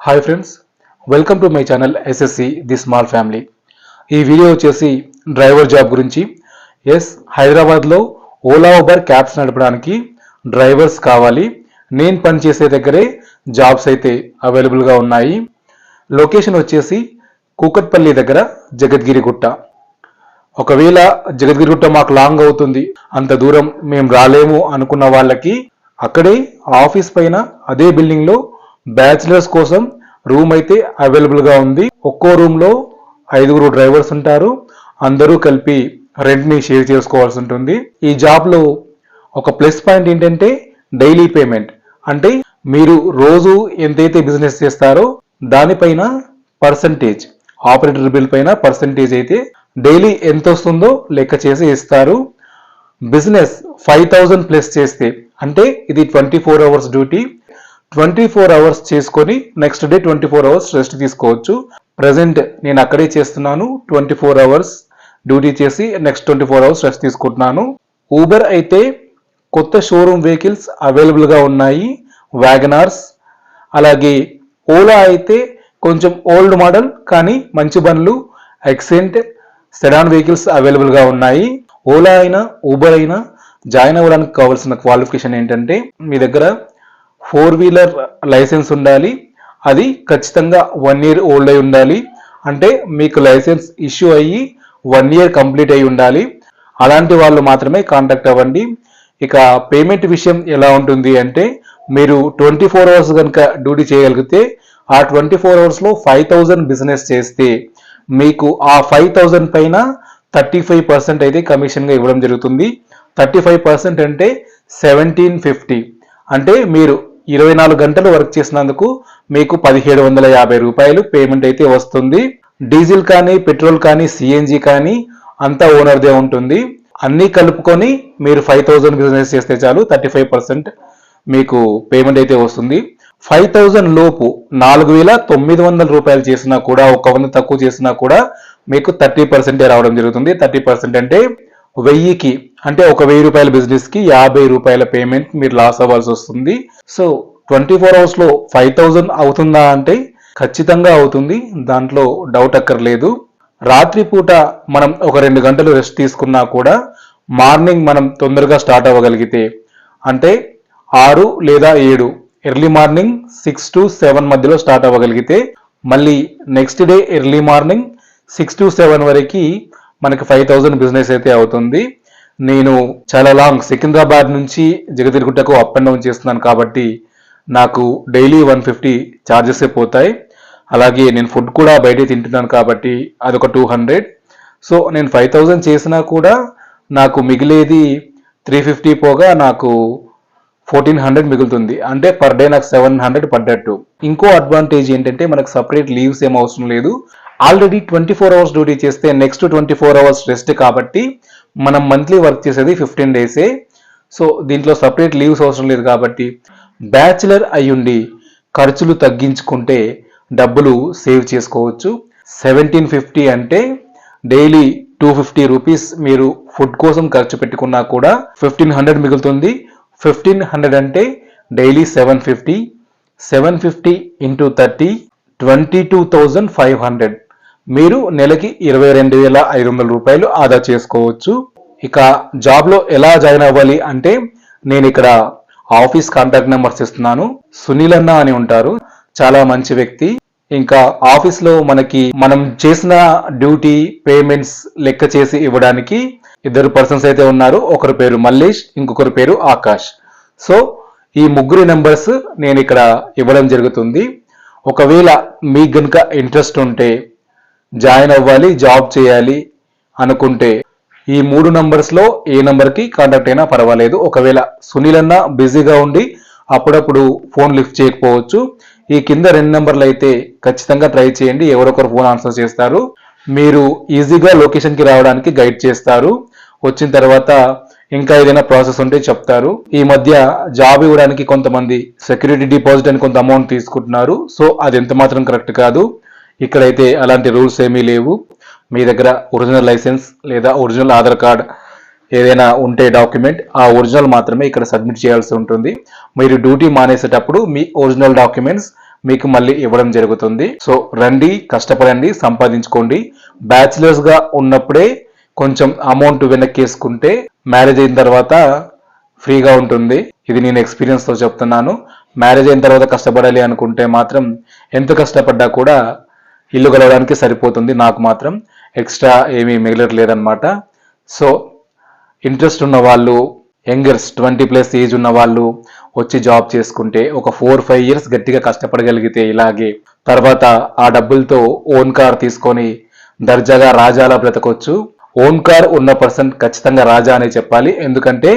Hi friends welcome to my channel SSC the small family ఈ video వచ్చేసి driver job గురించి. Yes హైదరాబాద్లో Ola Uber cabs నడపడానికి drivers కావాలి. నేను పనిచేసే దగ్గరే జాబ్స్ అయితే అవైలబుల్గా ఉన్నాయి. లొకేషన్ వచ్చేసి కూకట్పల్లి దగ్గర జగద్గిరిగుట్ట ఒకవేళ జగద్గిరిగుట్ట మాకు లాంగ్ అవుతుంది అంత దూరం మేము రాలేము అనుకున్న వాళ్ళకి అక్కడే ఆఫీస్ పైన అదే బిల్డింగ్లో బ్యాచిలర్స్ కోసం రూమ్ అయితే అవైలబుల్గా ఉంది. ఒక్కో రూమ్లో ఐదుగురు డ్రైవర్స్ ఉంటారు. అందరూ కలిపి రెంట్ని షేర్ చేసుకోవాల్సి ఉంటుంది. ఈ జాబ్లో ఒక ప్లస్ పాయింట్ ఏంటంటే డైలీ పేమెంట్. అంటే మీరు రోజు ఎంతైతే బిజినెస్ చేస్తారో దానిపైన పర్సంటేజ్ ఆపరేటర్ బిల్ పైన పర్సంటేజ్ అయితే డైలీ ఎంత వస్తుందో లెక్క చేసి ఇస్తారు. బిజినెస్ ఫైవ్ థౌజండ్ ప్లస్ చేస్తే అంటే ఇది twenty four hours duty. Twenty four hours చేసుకొని next day twenty four hours rest తీసుకోవచ్చు. ప్రజెంట్ నేను అక్కడే చేస్తున్నాను. ట్వంటీ ఫోర్ అవర్స్ డ్యూటీ చేసి next twenty four hours rest తీసుకుంటున్నాను. ఊబర్ అయితే కొత్త షోరూమ్ వెహికల్స్ అవైలబుల్గా ఉన్నాయి. వ్యాగనార్స్ అలాగే ఓలా అయితే కొంచెం ఓల్డ్ మోడల్ కానీ మంచి బండ్లు ఎక్సెంట్ సెడాన్ వెహికల్స్ అవైలబుల్గా ఉన్నాయి. ఓలా అయినా ఊబర్ అయినా జాయిన్ అవ్వడానికి కావాల్సిన క్వాలిఫికేషన్ ఏంటంటే మీ దగ్గర ఫోర్ వీలర్ లైసెన్స్ ఉండాలి. అది ఖచ్చితంగా వన్ ఇయర్ ఓల్డ్ అయి ఉండాలి. అంటే మీకు లైసెన్స్ ఇష్యూ అయ్యి వన్ ఇయర్ కంప్లీట్ అయి ఉండాలి. అలాంటి వాళ్ళు మాత్రమే కాంటాక్ట్ అవ్వండి. ఇక పేమెంట్ విషయం ఎలా ఉంటుంది అంటే మీరు ట్వంటీ ఫోర్ అవర్స్ కనుక డ్యూటీ చేయగలిగితే ఆ ట్వంటీ ఫోర్ అవర్స్లో ఫైవ్ థౌజండ్ బిజినెస్ చేస్తే మీకు ఆ ఫైవ్ థౌజండ్ పైన థర్టీ ఫైవ్ పర్సెంట్ అయితే కమిషన్గా ఇవ్వడం జరుగుతుంది. థర్టీ ఫైవ్ పర్సెంట్ అంటే సెవెంటీన్ ఫిఫ్టీ. అంటే మీరు ఇరవై నాలుగు గంటలు వర్క్ చేసినందుకు మీకు పదిహేడు వందల యాభై రూపాయలు పేమెంట్ అయితే వస్తుంది. డీజిల్ కానీ పెట్రోల్ కానీ సిఎన్జి కానీ అంతా ఓనర్దే ఉంటుంది. అన్నీ కలుపుకొని మీరు ఫైవ్ థౌజండ్ బిజినెస్ చేస్తే చాలు థర్టీ ఫైవ్ పర్సెంట్ మీకు పేమెంట్ అయితే వస్తుంది. ఫైవ్ థౌజండ్ లోపు నాలుగు వేల తొమ్మిది వందల రూపాయలు చేసినా కూడా ఒక వంద తక్కువ చేసినా కూడా మీకు థర్టీ పర్సెంటే రావడం జరుగుతుంది. థర్టీ పర్సెంట్ అంటే వెయ్యికి అంటే ఒక వెయ్యి రూపాయల బిజినెస్కి యాభై రూపాయల పేమెంట్ మీరు లాస్ అవ్వాల్సి వస్తుంది. సో ట్వంటీ ఫోర్ అవర్స్లో ఫైవ్ థౌజండ్ అవుతుందా అంటే ఖచ్చితంగా అవుతుంది. దాంట్లో డౌట్ అక్కర్లేదు. రాత్రి పూట మనం ఒక రెండు గంటలు రెస్ట్ తీసుకున్నా కూడా మార్నింగ్ మనం తొందరగా స్టార్ట్ అవ్వగలిగితే అంటే ఆరు లేదా ఏడు early morning six to seven మధ్యలో స్టార్ట్ అవ్వగలిగితే మళ్ళీ next day early morning six to seven వరకు మనకి ఫైవ్ థౌజండ్ బిజినెస్ అయితే అవుతుంది. నేను చాలా లాంగ్ సికింద్రాబాద్ నుంచి జగదిరుగుట్టకు అప్ అండ్ డౌన్ చేస్తున్నాను కాబట్టి నాకు డైలీ వన్ ఫిఫ్టీ ఛార్జెసే పోతాయి. అలాగే నేను ఫుడ్ కూడా బయట తింటున్నాను కాబట్టి అదొక టూ హండ్రెడ్ సో నేను ఫైవ్ థౌజండ్ చేసినా కూడా నాకు మిగిలేది త్రీ ఫిఫ్టీ పోగా నాకు ఫోర్టీన్ హండ్రెడ్ మిగులుతుంది. అంటే పర్ డే నాకు సెవెన్ హండ్రెడ్ పడ్డట్టు. ఇంకో అడ్వాంటేజ్ ఏంటంటే మనకు సపరేట్ లీవ్స్ ఏం అవసరం లేదు. Already twenty four hours duty చేస్తే next twenty four hours rest కాబట్టి మనం మంత్లీ వర్క్ చేసేది ఫిఫ్టీన్ డేసే సో దీంట్లో సపరేట్ లీవ్స్ అవసరం లేదు కాబట్టి బ్యాచిలర్ అయ్యుండి ఖర్చులు తగ్గించుకుంటే డబ్బులు సేవ్ చేసుకోవచ్చు. సెవెంటీన్ ఫిఫ్టీ అంటే డైలీ టూ ఫిఫ్టీ రూపీస్ మీరు ఫుడ్ కోసం ఖర్చు పెట్టుకున్నా కూడా ఫిఫ్టీన్ హండ్రెడ్ మిగులుతుంది. ఫిఫ్టీన్ హండ్రెడ్ అంటే daily seven fifty seven fifty into thirty twenty two thousand five hundred మీరు నెలకి ఇరవై రెండు వేల ఐదు వందల రూపాయలు ఆదా చేసుకోవచ్చు. ఇక జాబ్లో ఎలా జాయిన్ అవ్వాలి అంటే నేను ఇక్కడ ఆఫీస్ కాంటాక్ట్ నెంబర్స్ ఇస్తున్నాను. సునీల్ అన్న అని ఉంటారు. చాలా మంచి వ్యక్తి. ఇంకా ఆఫీస్లో మనకి మనం చేసిన డ్యూటీ పేమెంట్స్ లెక్క చేసి ఇవ్వడానికి ఇద్దరు పర్సన్స్ అయితే ఉన్నారు. ఒకరి పేరు మల్లేష్ ఇంకొకరి పేరు ఆకాష్. సో ఈ ముగ్గురు నెంబర్స్ నేను ఇక్కడ ఇవ్వడం జరుగుతుంది. ఒకవేళ మీకు గనుక ఇంట్రెస్ట్ ఉంటే జాయిన్ అవ్వాలి జాబ్ చేయాలి అనుకుంటే ఈ మూడు నంబర్స్లో ఏ నంబర్కి కాంటాక్ట్ అయినా పర్వాలేదు. ఒకవేళ సునీల్ అన్న బిజీగా ఉండి అప్పుడప్పుడు ఫోన్ లిఫ్ట్ చేయకపోవచ్చు. ఈ కింద రెండు నెంబర్లు అయితే ఖచ్చితంగా ట్రై చేయండి. ఎవరొకరు ఫోన్ ఆన్సర్ చేస్తారు. మీరు ఈజీగా లొకేషన్కి రావడానికి గైడ్ చేస్తారు. వచ్చిన తర్వాత ఇంకా ఏదైనా ప్రాసెస్ ఉంటే చెప్తారు. ఈ మధ్య జాబ్ ఇవ్వడానికి కొంతమంది సెక్యూరిటీ డిపాజిట్ అని కొంత అమౌంట్ తీసుకుంటున్నారు. సో అది ఎంత మాత్రం కరెక్ట్ కాదు. ఇక్కడైతే అలాంటి రూల్స్ ఏమీ లేవు. మీ దగ్గర ఒరిజినల్ లైసెన్స్ లేదా ఒరిజినల్ ఆధార్ కార్డ్ ఏదైనా ఉంటే డాక్యుమెంట్ ఆ ఒరిజినల్ మాత్రమే ఇక్కడ సబ్మిట్ చేయాల్సి ఉంటుంది. మీరు డ్యూటీ మానేసేటప్పుడు మీ ఒరిజినల్ డాక్యుమెంట్స్ మీకు మళ్ళీ ఇవ్వడం జరుగుతుంది. సో రండి కష్టపడండి సంపాదించుకోండి. బ్యాచిలర్స్గా ఉన్నప్పుడే కొంచెం అమౌంట్ వెనక్కేసుకుంటే మ్యారేజ్ అయిన తర్వాత ఫ్రీగా ఉంటుంది. ఇది నేను ఎక్స్పీరియన్స్తో చెప్తున్నాను. మ్యారేజ్ అయిన తర్వాత కష్టపడాలి అనుకుంటే మాత్రం ఎంత కష్టపడ్డా కూడా ఇల్లు కలవడానికి సరిపోతుంది. నాకు మాత్రం ఎక్స్ట్రా ఏమీ మిగలట్లేదన్నమాట సో ఇంట్రెస్ట్ ఉన్న వాళ్ళు యంగర్స్ ట్వంటీ ప్లస్ ఏజ్ ఉన్న వాళ్ళు వచ్చి జాబ్ చేసుకుంటే ఒక ఫోర్ ఫైవ్ ఇయర్స్ గట్టిగా కష్టపడగలిగితే ఇలాగే తర్వాత ఆ డబ్బులతో ఓన్ కార్ తీసుకొని దర్జాగా రాజాలా బ్రతకొచ్చు. ఓన్ కార్ ఉన్న పర్సన్ ఖచ్చితంగా రాజా అనే చెప్పాలి. ఎందుకంటే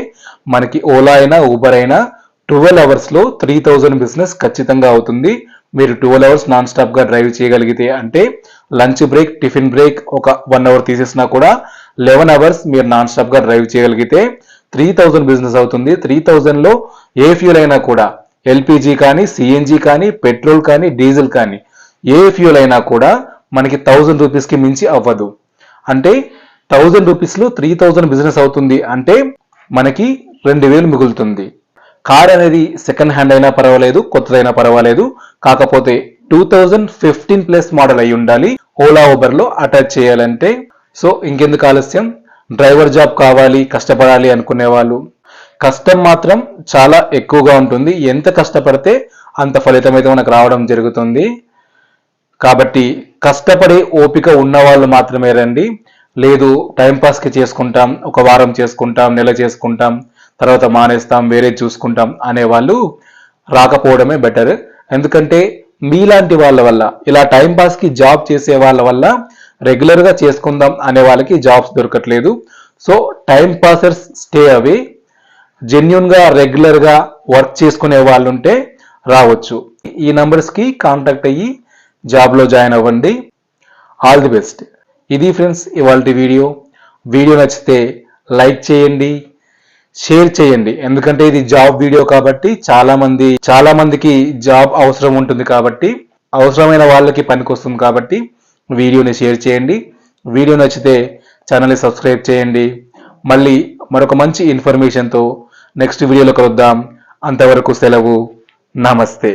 మనకి ఓలా అయినా ఊబర్ అయినా ట్వెల్వ్ అవర్స్లో త్రీ థౌజండ్ బిజినెస్ ఖచ్చితంగా అవుతుంది. మీరు ట్వెల్వ్ అవర్స్ నాన్ స్టాప్గా డ్రైవ్ చేయగలిగితే అంటే లంచ్ బ్రేక్ టిఫిన్ బ్రేక్ ఒక వన్ అవర్ తీసేసినా కూడా లెవెన్ అవర్స్ మీరు నాన్ స్టాప్గా డ్రైవ్ చేయగలిగితే త్రీ థౌజండ్ బిజినెస్ అవుతుంది. త్రీ థౌజండ్లో ఏ ఫ్యూల్ అయినా కూడా ఎల్పిజి కానీ సిఎన్జి కానీ పెట్రోల్ కానీ డీజిల్ కానీ ఏ ఫ్యూల్ అయినా కూడా మనకి థౌజండ్ రూపీస్కి మించి అవ్వదు. అంటే థౌజండ్ రూపీస్లో త్రీ థౌజండ్ బిజినెస్ అవుతుంది అంటే మనకి రెండు వేలు మిగులుతుంది. కార్ అనేది సెకండ్ హ్యాండ్ అయినా పర్వాలేదు కొత్తదైనా పర్వాలేదు. కాకపోతే two thousand fifteen plus model అయి ఉండాలి. ఓలా ఊబర్లో అటాచ్ చేయాలంటే. సో ఇంకెందుకు ఆలస్యం? డ్రైవర్ జాబ్ కావాలి కష్టపడాలి అనుకునే వాళ్ళు. కష్టం మాత్రం చాలా ఎక్కువగా ఉంటుంది. ఎంత కష్టపడితే అంత ఫలితం అయితే మనకు రావడం జరుగుతుంది. కాబట్టి కష్టపడే ఓపిక ఉన్న వాళ్ళు మాత్రమే రండి. లేదు టైంపాస్కి చేసుకుంటాం ఒక వారం చేసుకుంటాం నెల చేసుకుంటాం తర్వాత మానేస్తాం వేరే చూసుకుంటాం అనే వాళ్ళు రాకపోవడమే బెటర్ ఎందుకంటే మీలాంటి వాళ్ళ వల్ల ఇలా టైం జాబ్ చేసే వాళ్ళ వల్ల రెగ్యులర్గా చేసుకుందాం అనే వాళ్ళకి జాబ్స్ దొరకట్లేదు. So time passers stay away. జెన్యున్గా రెగ్యులర్గా వర్క్ చేసుకునే వాళ్ళు ఉంటే రావచ్చు. ఈ నంబర్స్కి కాంటాక్ట్ అయ్యి జాబ్లో జాయిన్ అవ్వండి. ఆల్ ది బెస్ట్ ఇది ఫ్రెండ్స్ ఇవాళ వీడియో వీడియో నచ్చితే లైక్ చేయండి. షేర్ చేయండి. ఎందుకంటే ఇది జాబ్ వీడియో కాబట్టి చాలా మంది చాలా మందికి జాబ్ అవసరం ఉంటుంది కాబట్టి అవసరమైన వాళ్ళకి పనికొస్తుంది కాబట్టి వీడియోని షేర్ చేయండి. వీడియో నచ్చితే ఛానల్ని సబ్స్క్రైబ్ చేయండి. మళ్ళీ మరొక మంచి ఇన్ఫర్మేషన్తో నెక్స్ట్ వీడియోలో కలుద్దాం. అంతవరకు సెలవు. నమస్తే.